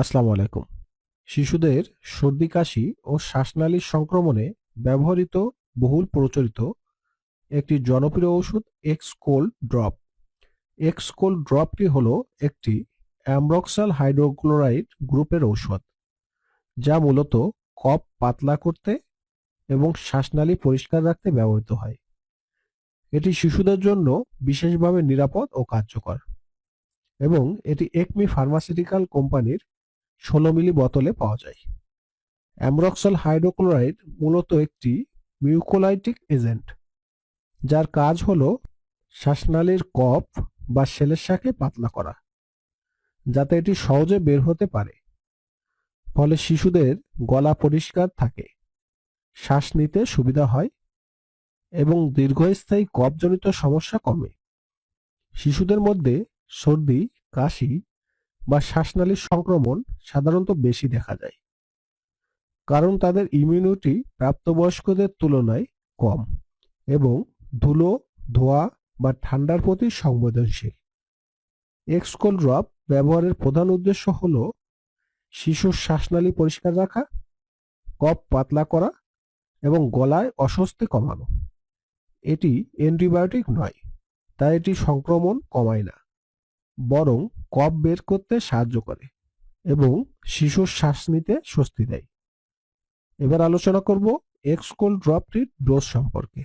আসসালামু আলাইকুম। শিশুদের সর্দি, কাশি ও শ্বাসনালীর সংক্রমণে ব্যবহৃত বহুল প্রচলিত একটি জনপ্রিয় ওষুধ এক্সকোল ড্রপ এক্সকোল ড্রপটি হলো একটি অ্যামব্রক্সাল হাইড্রোক্লোরাইড গ্রুপের ঔষধ, যা মূলত কফ পাতলা করতে এবং শ্বাসনালী পরিষ্কার রাখতে ব্যবহৃত হয়। এটি শিশুদের জন্য বিশেষভাবে নিরাপদ ও কার্যকর এবং এটি একমি ফার্মাসিউটিক্যাল কোম্পানির ষোলো মিলি বোতলে পাওয়া যায়। অ্যামরক্সাল হাইড্রোক্লোরাইড মূলত একটি মিউকোলাইটিক এজেন্ট, যার কাজ হল শ্বাসনালীর কফ বা সেলেসাকে পাতলা করা, যাতে এটি সহজে বের হতে পারে। ফলে শিশুদের গলা পরিষ্কার থাকে, শ্বাস নিতে সুবিধা হয় এবং দীর্ঘস্থায়ী কফজনিত সমস্যা কমে। শিশুদের মধ্যে সর্দি, কাশি বা শ্বাসনালীর সংক্রমণ সাধারণত বেশি দেখা যায়। কারণ তাদের ইমিউনিটি প্রাপ্তবয়স্কদের তুলনায় কম এবং ধুলো, ধোয়া বা ঠান্ডার প্রতি সংবেদনশীল। এক্সকোল ড্রপ ব্যবহারের প্রধান উদ্দেশ্য হল শিশুর শ্বাসনালী পরিষ্কার রাখা, কফ পাতলা করা এবং গলায় অস্বস্তি কমানো। এটি অ্যান্টিবায়োটিক নয়, তাই এটি সংক্রমণ কমায় না। বরং কফ বের করতে সাহায্য করে এবং শিশুর শ্বাস নিতে স্বস্তি দেয়। এবার আলোচনা করব এক্সকোল ড্রপটির ডোজ সম্পর্কে।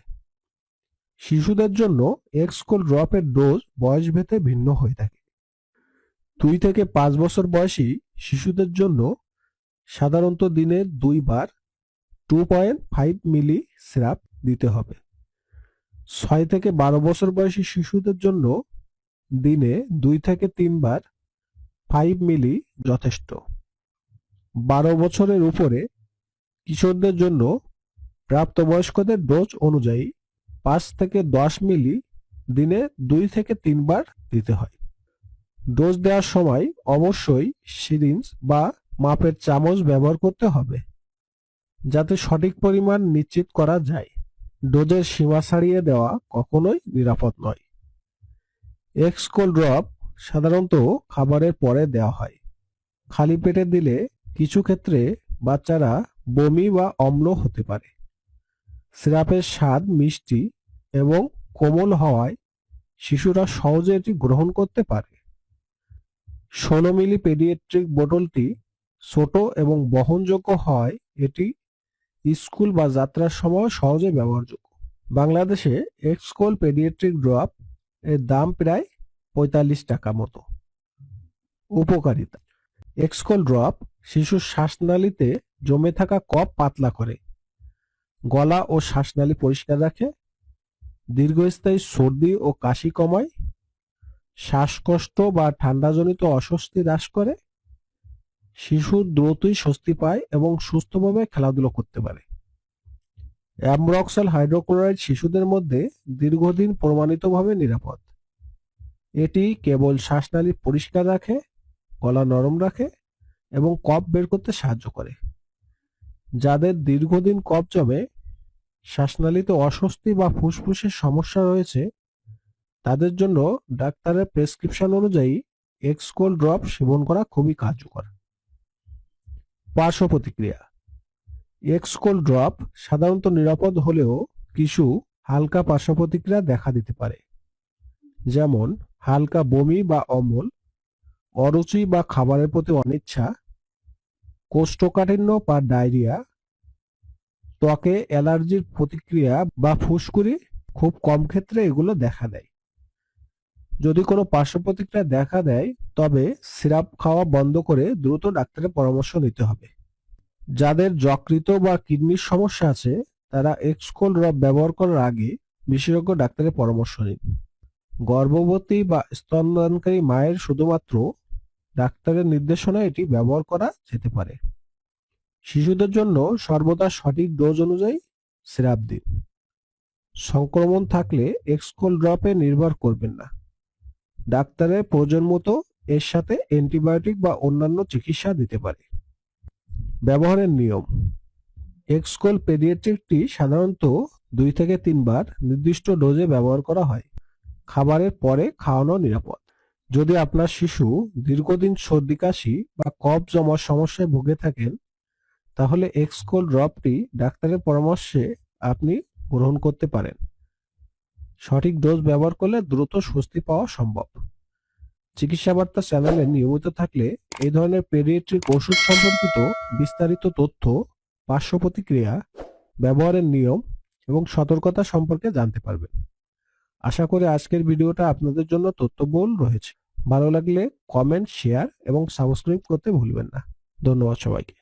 শিশুদের জন্য এক্সকোল ড্রপের ডোজ বয়স ভেদে ভিন্ন হয়ে থাকে। দুই থেকে পাঁচ বছর বয়সী শিশুদের জন্য সাধারণত দিনে দুইবার টু পয়েন্ট ফাইভ মিলি সিরাপ দিতে হবে। ছয় থেকে বারো বছর বয়সী শিশুদের জন্য দিনে দুই থেকে তিনবার ফাইভ মিলি যথেষ্ট। বারো বছরের উপরে কিশোরদের জন্য প্রাপ্তবয়স্কদের ডোজ অনুযায়ী পাঁচ থেকে দশ মিলি দিনে দুই থেকে তিনবার দিতে হয়। ডোজ দেওয়ার সময় অবশ্যই সিরিঞ্জ বা মাপের চামচ ব্যবহার করতে হবে, যাতে সঠিক পরিমাণ নিশ্চিত করা যায়। ডোজের সীমা ছাড়িয়ে দেওয়া কখনোই নিরাপদ নয়। এক্সকোল ড্রপ সাধারণত খাবারের পরে দেওয়া হয়। খালি পেটে দিলে কিছু ক্ষেত্রে বাচ্চারা বমি বা অম্ল হতে পারে। সিরাপের স্বাদ মিষ্টি এবং কোমল হওয়ায় শিশুরা সহজে এটি গ্রহণ করতে পারে। ষোলো মিলি পেডিয়াট্রিক বোতলটি ছোট এবং বহনযোগ্য হয়, এটি স্কুল বা যাত্রার সময় সহজে ব্যবহারযোগ্য। বাংলাদেশে এক্সকোল পেডিয়াট্রিক ড্রপ এর দাম প্রায় পঁয়তাল্লিশ টাকা মতো। উপকারিতা, এক্সকোল ড্রপ শিশুর শ্বাসনালীতে জমে থাকা কফ পাতলা করে। গলা ও শ্বাসনালী পরিষ্কার রাখে। দীর্ঘস্থায়ী সর্দি ও কাশি কমায়। শ্বাসকষ্ট বা ঠান্ডাজনিত অস্বস্তি হ্রাস করে। শিশু দ্রুতই স্বস্তি পায় এবং সুস্থভাবে খেলাধুলো করতে পারে। অ্যামরক্সাল হাইড্রোক্লোরাইড শিশুদের মধ্যে দীর্ঘদিন প্রমাণিতভাবে নিরাপদ। এটি কেবল শ্বাসনালী পরিষ্কার রাখে, গলা নরম রাখে এবং কফ বের করতে সাহায্য করে। যাদের দীর্ঘদিন কফ জমে শ্বাসনালীতে অস্বস্তি বা ফুসফুসের সমস্যা রয়েছে, তাদের জন্য ডাক্তারের প্রেসক্রিপশন অনুযায়ী এক্সকোল ড্রপ সেবন করা খুবই কার্যকর। পার্শ্ব প্রতিক্রিয়া। এক্সকোল ড্রপ সাধারণত নিরাপদ হলেও কিছু হালকা পার্শ্ব প্রতিক্রিয়া দেখা দিতে পারে। যেমন, হালকা বমি বা অমল অরুচি বা খাবারের প্রতি অনিচ্ছা, কোষ্ঠকাঠিন্য বা ডায়রিয়া, ত্বকে অ্যালার্জির প্রতিক্রিয়া বা ফুসকুড়ি খুব কম ক্ষেত্রে এগুলো দেখা দেয়। যদি কোনো পার্শ্ব প্রতিক্রিয়া দেখা দেয়, তবে সিরাপ খাওয়া বন্ধ করে দ্রুত ডাক্তারের পরামর্শ নিতে হবে। যাদের যকৃত বা কিডনির সমস্যা আছে, তারা এক্সকোল ড্রপ ব্যবহার করার আগে বিশেষজ্ঞ ডাক্তারের পরামর্শ নিন। গর্ভবতী বা স্তনদানকারী মায়ের শুধুমাত্র ডাক্তারের নির্দেশনায় এটি ব্যবহার করা যেতে পারে। শিশুদের জন্য সর্বদা সঠিক ডোজ অনুযায়ী সিরাপ দিন। সংক্রমণ থাকলে এক্সকোল ড্রপে নির্ভর করবেন না। ডাক্তারের প্রয়োজন মতো এর সাথে অ্যান্টিবায়োটিক বা অন্যান্য চিকিৎসা দিতে পারে। ব্যবহারের নিয়ম। এক্সকোল পেডিয়াট্রিকটি সাধারণত দুই থেকে তিনবার নির্দিষ্ট ডোজে ব্যবহার করা হয়। খাবারের পরে খাওয়ানো নিরাপদ। যদি আপনার শিশু দীর্ঘদিন সর্দি, কাশি বা কফ জমার সমস্যায় ভুগে থাকেন, তাহলে এক্সকোল ড্রপটি ডাক্তারের পরামর্শে আপনি গ্রহণ করতে পারেন। সঠিক ডোজ ব্যবহার করলে দ্রুত স্বস্তি পাওয়া সম্ভব। চিকিৎসা বার্তা চ্যানেলে নিয়মিত থাকলে এই ধরনের পেডিয়াট্রিক ওষুধ সম্পর্কিত বিস্তারিত তথ্য, পার্শ্ব প্রতিক্রিয়া, ব্যবহারের নিয়ম এবং সতর্কতা সম্পর্কে জানতে পারবেন। আশা করি আজকের ভিডিওটা আপনাদের জন্য তথ্যবহুল রয়েছে। ভালো লাগলে কমেন্ট, শেয়ার এবং সাবস্ক্রাইব করতে ভুলবেন না। ধন্যবাদ সবাইকে।